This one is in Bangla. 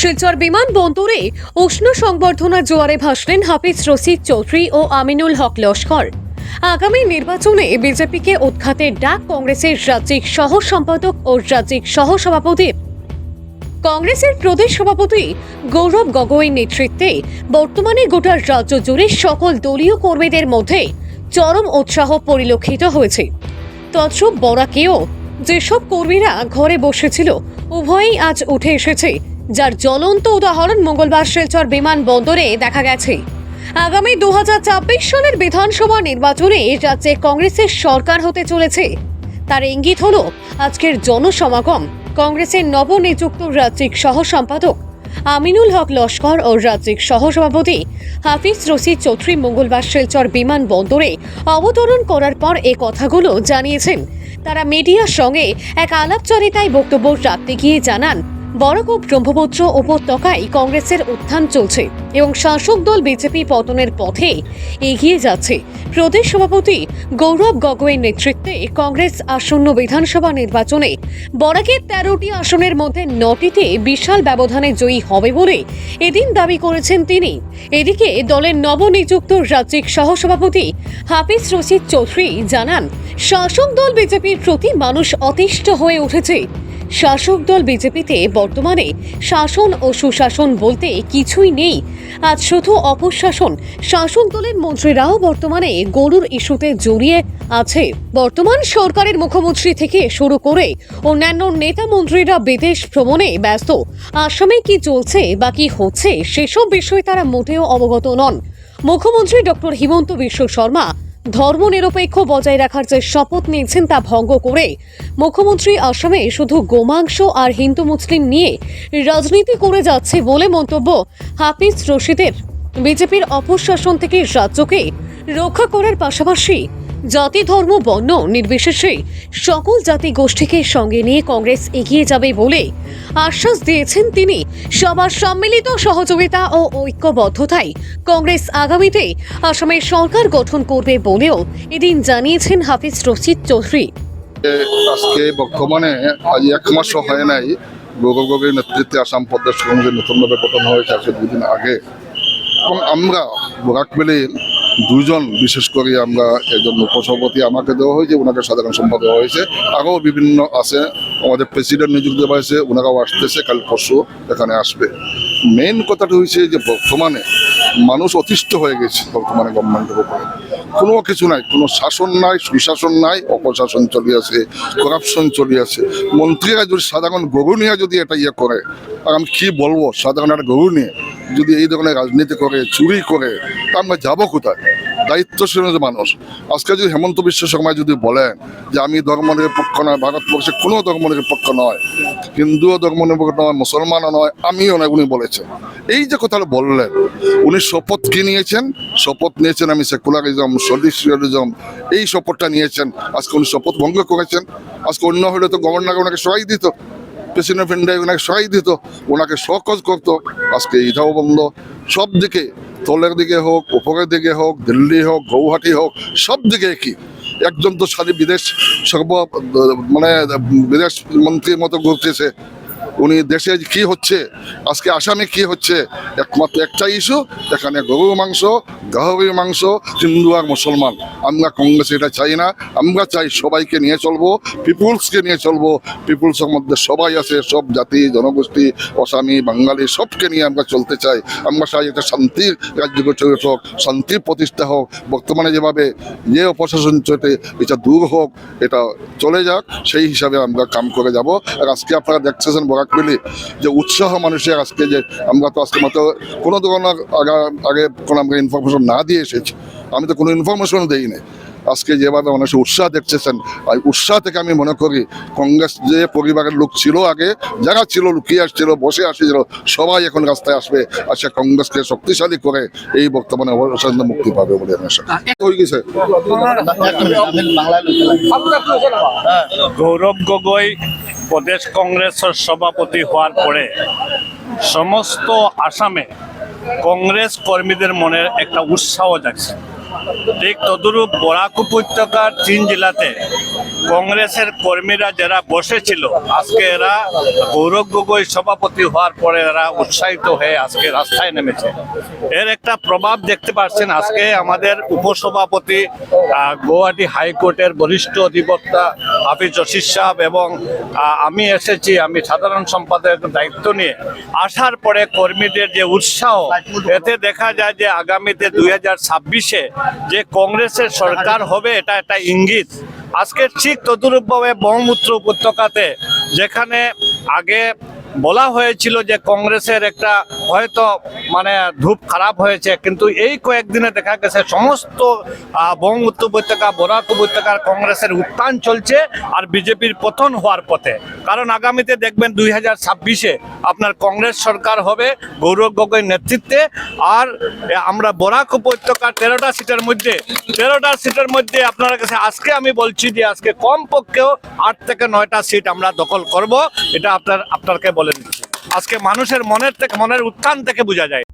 শিলচর বিমানবন্দরে উষ্ণ সংবর্ধনা জোয়ারে ভাসলেন হাফিজ রশিদ চৌধুরী ও আমিনুল হক লস্কর। আগামী নির্বাচনে বিজেপিকে উৎখাতের ডাক কংগ্রেসের রাজ্যিক সহ সম্পাদক ও রাজ্যিক সহ সভাপতির কংগ্রেসের প্রদেশ সভাপতি গৌরব গগৈর নেতৃত্বে বর্তমানে গোটা রাজ্য জুড়ে সকল দলীয় কর্মীদের মধ্যে চরম উৎসাহ পরিলক্ষিত হয়েছে। তৎসব বরাকেও যেসব কর্মীরা ঘরে বসেছিল, উভয়ই আজ উঠে এসেছে যার জ্বলন্ত উদাহরণ মঙ্গলবার শিলচর বিমানবন্দরে দেখা গেছে। আগামী দু সালের বিধানসভা নির্বাচনে রাজ্যে কংগ্রেসের সরকার হতে চলেছে। তার ইঙ্গিত হল, আজকের জনসমাগম, কংগ্রেসের নবনিযুক্ত রাজ্যিক সহ সম্পাদক আমিনুল হক লস্কর ও রাজ্যিক সহসভাপতি হাফিজ রশিদ চৌধুরী মঙ্গলবার শিলচর বিমানবন্দরে অবতরণ করার পর এ কথাগুলো জানিয়েছেন। তারা মিডিয়ার সঙ্গে এক আলাপচারিতায় বক্তব্য রাখতে গিয়ে জানান বরকূপ ব্রহ্মপুত্র উপত্যকায় কংগ্রেসের উত্থান চলছে এবং শাসক দল বিজেপি পতনের পথে এগিয়ে যাচ্ছে। প্রদেশ সভাপতি গৌরব গগৈর নেতৃত্বে কংগ্রেস আসন্ন বিধানসভা নির্বাচনে বরাকের তেরোটি আসনের মধ্যে নটিতে বিশাল ব্যবধানে জয়ী হবে বলে এদিন দাবি করেছেন তিনি। এদিকে দলের নবনিযুক্ত রাজ্যিক সহসভাপতি হাফিজ রশিদ চৌধুরী জানান, শাসক দল বিজেপির প্রতি মানুষ অতিষ্ঠ হয়ে উঠেছে। শাসক দল বিজেপিতে বর্তমানে শাসন ও সুশাসন বলতে কিছুই নেই। আজ শুধু অপশাসন। শাসক দলের মন্ত্রীরাও বর্তমানে গরুর ইস্যুতে জড়িয়ে আছে। বর্তমান সরকারের মুখ্যমন্ত্রী থেকে শুরু করে অন্যান্য নেতা মন্ত্রীরা বিদেশ ভ্রমণে ব্যস্ত। আসামে কি চলছে বা কি হচ্ছে, সেসব বিষয়ে তারা মোটেও অবগত নন। মুখ্যমন্ত্রী ডক্টর হিমন্ত বিশ্ব শর্মা ধর্মনিরপেক্ষ বজায় রাখার যে শপথ নিয়েছেন তা ভঙ্গ করে মুখ্যমন্ত্রী আসামে শুধু গোমাংস আর হিন্দু মুসলিম নিয়ে রাজনীতি করে যাচ্ছে বলে মন্তব্য হাফিজ রশিদের। বিজেপির অপশাসন থেকে রাজ্যকে রক্ষা করার পাশাপাশি জাতি ধর্ম বর্ণ নির্বিশেষে সকল জাতি গোষ্ঠীকে সঙ্গে নিয়ে কংগ্রেস এগিয়ে যাবে বলে আশ্বাস দিয়েছেন তিনি। সবার সম্মিলিত সহযোগিতা ও ঐক্যবদ্ধতায় কংগ্রেস আগামীতে আসামে সরকার গঠন করবে বলেও এদিন জানিয়েছেন হাফিজ রশিদ চৌধুরী। আজকে বর্তমানে আজ এক মাসও হয় নাই, গৌরব গগৈর নেতৃত্বে আসাম প্রদেশ কংগ্রেস নতুনভাবে গঠন হয়েছে আজকে দুদিন আগে। এবং আমরা বরাক ভ্যালির দুজন, বিশেষ করে আমরা একজন উপসভাপতি আমাকে দেওয়া হয়েছে ওনাকে সাধারণ সম্পাদক দেওয়া হয়েছে। আরও বিভিন্ন আছে, আমাদের প্রেসিডেন্ট নিযুক্ত দেওয়া হয়েছে ওনারাও আসতেছে, কাল পরশু এখানে আসবে। মেইন কথাটা হয়েছে যে, বর্তমানে মানুষ অতিষ্ঠ হয়ে গেছে বর্তমানে গভর্নমেন্টের উপরে। কোনো কিছু নাই, কোনো শাসন নাই, সুশাসন নাই, অপশাসন চলিয়াছে করাপশন চলে আছে। মন্ত্রীরা যদি সাধারণ গরু নিয়ে যদি এটা ইয়ে করে আর আমি কি বলব? সাধারণ একটা গরু নিয়ে যদি এই ধরনের রাজনীতি করে, চুরি করে, তা আমরা যাব কোথায়? দায়িত্বশীল মানুষ। আজকে যদি হেমন্ত বিশ্ব শর্মা যদি বলেন যে আমি ধর্মের পক্ষ নয়, ভারতবর্ষে কোনো ধর্মের পক্ষ নয়, হিন্দুও ধর্ম পক্ষ নয়, মুসলমানও নয়, আমিও নয়, উনি বলেছেন। এই যে কথাটা বললেন, উনি শপথ কি নিয়েছেন? শপথ নিয়েছেন আমি সেকুলারিজম সলিসিয়ালিজম এই শপথটা নিয়েছেন। আজকে উনি শপথ ভঙ্গ করেছেন। আজকে অন্য হলে তো গভর্নর ওনাকে সবাই দিত। প্রেসিডেন্ট ফ্রেন্ডে ওনাকে সহায় দিত, ওনাকে সকজ করতো। আজকে এটাও বন্ধ। সব দিকে তলের দিকে হোক, উপরের দিকে হোক, দিল্লি হোক, গৌহাটি হোক, সব দিকে কি একজন তো সারি বিদেশ সর্ব মানে বিদেশ মন্ত্রীর মতো ঘুরতেছে। উনি দেশে কি হচ্ছে, আজকে আসামে কি হচ্ছে, একমাত্র একটা ইস্যু এখানে গরুর মাংস, গাহরির মাংস, হিন্দু আর মুসলমান। আমরা কংগ্রেস এটা চাই না, আমরা চাই সবাইকে নিয়ে চলবো, পিপুলসকে নিয়ে চলবো, পিপুলসের মধ্যে সবাই আছে, সব জাতি, জনগোষ্ঠী, অসামি, বাঙালি, সবকে নিয়ে আমরা চলতে চাই। আমরা চাই একটা শান্তির রাজ্য চলে হোক শান্তির প্রতিষ্ঠা হোক, বর্তমানে যেভাবে যে অপশাসন চলতে এটা দূর হোক, এটা চলে যাক, সেই হিসাবে আমরা কাম করে যাব। আর আজকে আপনারা দেখতেছেন বরাকবেলি যে উৎসাহ মানুষের আজকে যে আমরা তো আজকে মাত্র কোনো ধরনের আগে আগে কোনো আমরা ইনফরমেশন না দিয়ে এসেছি। আমি তো কোনো ইনফরমেশন দেইনি আজকে যেভাবে মানুষ উৎসাহ দেখতেছেন এই উৎসাহ থেকে আমি মনে করি কংগ্রেস যে পরিবারের লোক ছিল আগে যারা ছিল লুকিয়ে আসছিল বসে আসছিল সবাই এখন রাস্তায় আসবে। আজকে কংগ্রেসকে শক্তিশালী করে এই বর্তমানে অবসান মুক্তি পাবে বলে আমি আশা হয়ে গেছে। গৌরব গগৈ প্রদেশ কংগ্রেসের সভাপতি হওয়ার পরে সমস্ত আসামে কংগ্রেস কর্মীদের মনে একটা উৎসাহ জাগছে। ঠিক তদুরূপ বরাক উপত্যকার তিন জেলাতে কংগ্রেসের কর্মীরা যারা বসেছিল, আজকে এরা গৌরব গগৈ সভাপতি হওয়ার পরে এরা উৎসাহিত হয়ে আজকে রাস্তায় নেমেছে। এর একটা প্রভাব দেখতে পাচ্ছেন, আজকে আমাদের উপসভাপতি গুয়াহাটি হাইকোর্টের বরিষ্ঠ অধিবক্তা হাফিজ রশিদ সাহেব এবং আমি এসেছি, আমি সাধারণ সম্পাদকের দায়িত্ব নিয়ে। আসার পরে কর্মীদের যে উৎসাহ, এতে দেখা যায় যে আগামীতে দুই হাজার ছাব্বিশে যে কংগ্রেসের সরকার হবে এটা একটা ইঙ্গিত। আজকে ঠিক তদুরূপভাবে ব্রহ্মপুত্র উপত্যকাতে যেখানে আগে বলা হয়েছিল যে কংগ্রেসের একটা হয়তো মানে ধূপ খারাপ হয়েছে, কিন্তু এই কয়েকদিনে দেখা গেছে সমস্ত বঙ্গ উপত্যকা, বরাক উপত্যকার কংগ্রেসের উত্থান চলছে আর বিজেপির পতন হওয়ার পথে। কারণ আগামীতে দেখবেন দুই হাজার ছাব্বিশে আপনার কংগ্রেস সরকার হবে গৌরব গগৈ নেতৃত্বে, আর আমরা বরাক উপত্যকার তেরোটা সিটের মধ্যে, তেরোটা সিটের মধ্যে আপনার কাছে আজকে আমি বলছি যে আজকে কমপক্ষেও আট থেকে নয়টা সিট আমরা দখল করব। এটা আপনার আপনাকে বলে দিচ্ছি। আজকে মানুষের মনের থেকে মনের উত্থান থেকে বোঝা যায়।